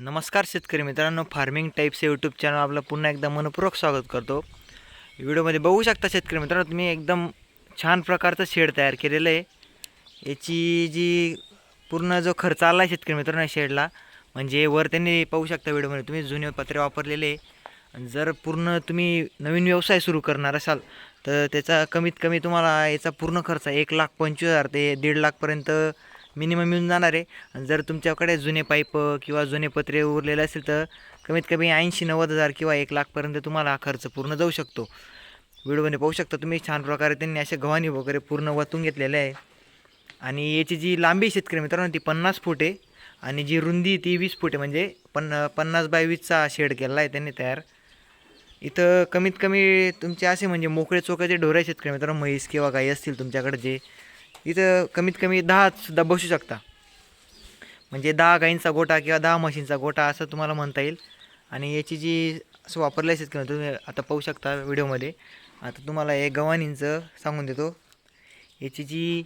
नमस्कार शेतकरी मित्रांनो फार्मिंग टाईप्स यूट्यूब चॅनल आपलं पुन्हा एकदा मनपूर्वक स्वागत करतो व्हिडिओमध्ये बघू शकता शेतकरी मित्रांनो तुम्ही एकदम छान प्रकारचं शेड तयार केलेलं आहे याची जी पूर्ण जो खर्च आला आहे शेतकरी मित्रांनो शेडला म्हणजे वर त्यांनी पाहू शकता व्हिडिओमध्ये तुम्ही जुने पत्रे वापरलेले आहे. आणि जर पूर्ण तुम्ही नवीन व्यवसाय सुरू करणार असाल तर त्याचा कमीत कमी तुम्हाला याचा पूर्ण खर्च एक लाख पंचवीस हजार ते दीड लाखपर्यंत मिनिमम येऊन जाणार आहे. आणि जर तुमच्याकडे जुने पाईप किंवा जुने पत्रे उरलेले असेल तर कमीत कमी ऐंशी नव्वद हजार किंवा एक लाखपर्यंत तुम्हाला हा खर्च पूर्ण जाऊ शकतो. व्हिडिओमध्ये पाहू शकता तुम्ही छान प्रकारे त्यांनी असे गव्हाणी वगैरे पूर्ण वतून घेतलेले आहे. आणि याची जी लांबी शेतकरी मित्रांनो ती पन्नास फूट आहे. आणि जी रुंदी ती वीस फूट आहे. म्हणजे पन्न पन्नास बाय वीसचा शेड केला आहे त्यांनी तयार. इथं कमीत कमी तुमचे असे म्हणजे मोकळे चोकाचे ढोरे शेतकरी मित्रांनो म्हैस किंवा गाई असतील तुमच्याकडे जे. इथं कमीत कमी दहासुद्धा बसू शकता. म्हणजे दहा गाईंचा गोटा किंवा दहा म्हशींचा गोटा असं तुम्हाला म्हणता येईल. आणि याची जी असं वापरलं आहे किंवा तुम्ही आता पाहू शकता व्हिडिओमध्ये. आता तुम्हाला हे गव्हाणींचं सांगून देतो. याची जी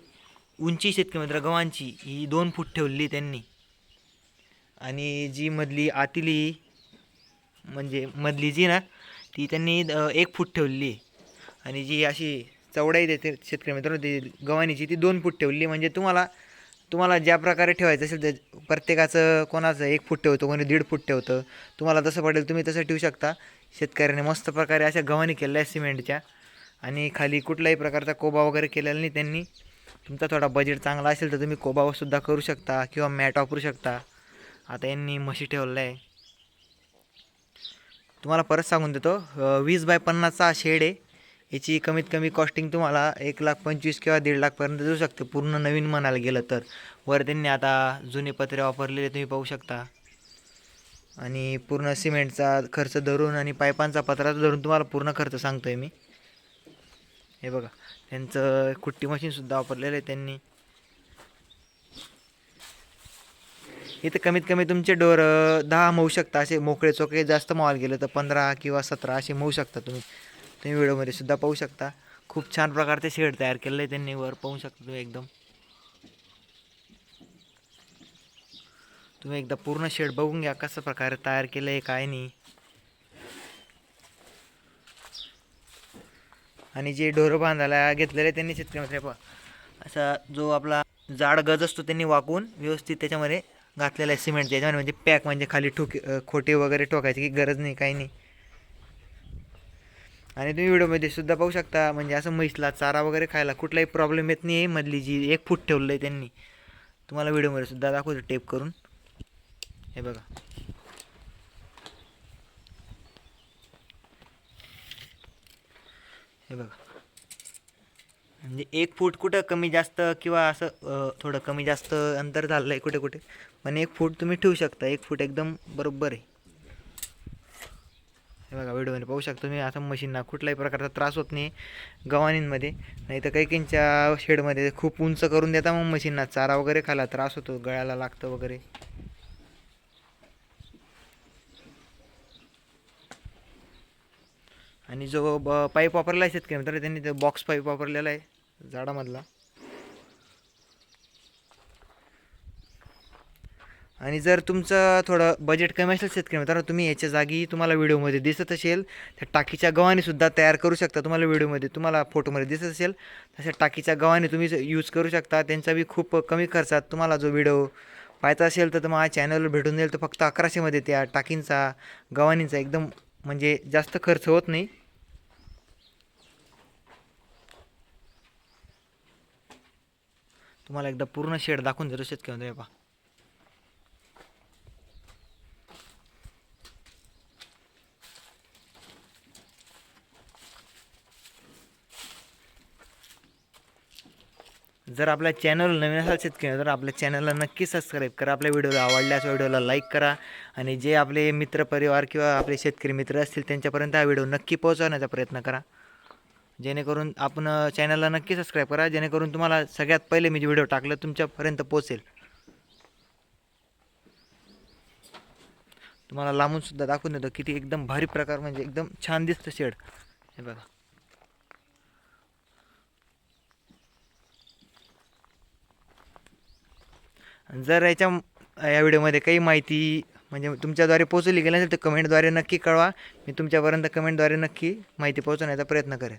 उंची शेतकरी मित्र गव्हांची ही दोन फूट ठेवली त्यांनी. आणि जी मधली आतली म्हणजे मधली जी ना ती त्यांनी एक फूट ठेवली. आहे आणि जी अशी चौडाई देते शेतकरी मित्रांनो ती गव्हाणीची ती दोन फूट ठेवली. म्हणजे तुम्हाला तुम्हाला ज्या प्रकारे ठेवायचं असेल त्या प्रत्येकाचं कोणाचं एक फूट ठेवतं कोणी दीड फूट ठेवतं. तुम्हाला जसं पडेल तुम्ही तसं ठेवू शकता. शेतकऱ्याने मस्त प्रकारे अशा गव्हाणी केलेल्या आहे सिमेंटच्या. आणि खाली कुठल्याही प्रकारचा कोबा वगैरे केलेला नाही त्यांनी. तुमचा थोडा बजेट चांगला असेल तर तुम्ही कोबासुद्धा करू शकता किंवा मॅट वापरू शकता. आता यांनी म्हशी ठेवलं आहे तुम्हाला परत सांगून देतो. वीस बाय पन्नासचा शेड आहे. याची कमीत कमी कॉस्टिंग तुम्हाला एक लाख पंचवीस किंवा दीड लाखपर्यंत देऊ शकते. पूर्ण नवीन म्हणायला गेलं तर. वर त्यांनी आता जुने पत्रे वापरलेले तुम्ही पाहू शकता. आणि पूर्ण सिमेंटचा खर्च धरून आणि पाईपांचा पत्राचा धरून तुम्हाला पूर्ण खर्च सांगतो आहे मी. हे बघा त्यांचं कुट्टी मशीनसुद्धा वापरलेलं आहे त्यांनी. इथं कमीत कमी तुमचे डोर दहा मऊ शकता. असे मोकळे चोकळे जास्त मावायला गेलं तर पंधरा किंवा सतरा असे मऊ शकता तुम्ही. तुम्ही व्हिडिओमध्ये सुद्धा पाहू शकता. खूप छान प्रकारचे शेड तयार केलेलं आहे त्यांनी वर पाहू शकता तुम्ही एकदम. तुम्ही एकदा पूर्ण शेड बघून घ्या कसं प्रकारे तयार केलं आहे काय नाही. आणि जे ढोरं बांधायला घेतलेले त्यांनी शेतकऱ्यामध्ये असा जो आपला जाड गज असतो त्यांनी वाकून व्यवस्थित त्याच्यामध्ये घातलेला आहे सिमेंटच्या याच्यामध्ये म्हणजे पॅक म्हणजे खाली ठोके खोटे वगैरे ठोकायची की गरज नाही काही नाही. आणि तुम्ही व्हिडिओमध्ये सुद्धा पाहू शकता म्हणजे असं म्हैसला चारा वगैरे खायला कुठलाही प्रॉब्लेम येत नाही आहे मधली जी एक फूट ठेवलं आहे त्यांनी. तुम्हाला व्हिडिओमध्ये सुद्धा दाखवतो टेप करून. हे बघा. हे बघा. म्हणजे एक फूट कुठं कमी जास्त किंवा असं थोडं कमी जास्त अंतर झालं आहे कुठे कुठे पण एक फूट तुम्ही ठेवू शकता. एक फूट एकदम बरोबर आहे. हे बघा व्हिडिओमध्ये पाहू शकता तुम्ही आता मशीनना कुठल्याही प्रकारचा त्रास होत नाही गव्हाणींमध्ये. नाही तर काही काहींच्या शेडमध्ये खूप उंच करून देता मग मशीनना चारा वगैरे खायला त्रास होतो गळ्याला लागतं वगैरे. आणि जो ब पाईप वापरला आहे शेतकरी मित्र त्यांनी ते बॉक्स पाईप वापरलेला आहे झाडामधला. आणि जर तुमचं थोडं बजेट कमी असेल शेतकरी मित्रांनो तुम्ही याच्या जागी तुम्हाला व्हिडिओमध्ये दिसत असेल त्या टाकीच्या गव्हाणीसुद्धा तयार करू शकता तुम्हाला व्हिडिओमध्ये तुम्हाला फोटोमध्ये दिसत असेल तशा टाकीच्या गव्हाणी तुम्ही यूज करू शकता. त्यांचा बी खूप कमी खर्चात तुम्हाला जो व्हिडिओ पाहायचा असेल तर तुम्हाला चॅनलवर भेटून जाईल. तर फक्त अकराशेमध्ये त्या टाकींचा गव्हाणींचा. एकदम म्हणजे जास्त खर्च होत नाही. तुम्हाला एकदा पूर्ण शेड दाखवून देतो शेतकरी पहा. जर आपला चॅनल नवीन असाल शेतकरी तर आपल्या चॅनलला नक्की सबस्क्राईब करा. आपल्या व्हिडिओला आवडल्यास व्हिडिओला लाईक करा. आणि जे आपले मित्रपरिवार किंवा आपले शेतकरी मित्र असतील त्यांच्यापर्यंत हा व्हिडिओ नक्की पोहोचवण्याचा प्रयत्न करा. जेणेकरून आपण चॅनलला नक्की सबस्क्राईब करा. जेणेकरून तुम्हाला सगळ्यात पहिले मी जे व्हिडिओ टाकलं तुमच्यापर्यंत पोचेल तुम्हाला लांबूनसुद्धा दाखवून देतो. किती एकदम भारी प्रकार म्हणजे एकदम छान दिसतं शेड हे बघा. जर याच्या या व्हिडिओमध्ये काही माहिती म्हणजे तुमच्याद्वारे पोचवली गेली असेल तर कमेंटद्वारे नक्की कळवा. मी तुमच्यापर्यंत कमेंटद्वारे नक्की माहिती पोहोचवण्याचा प्रयत्न करेन.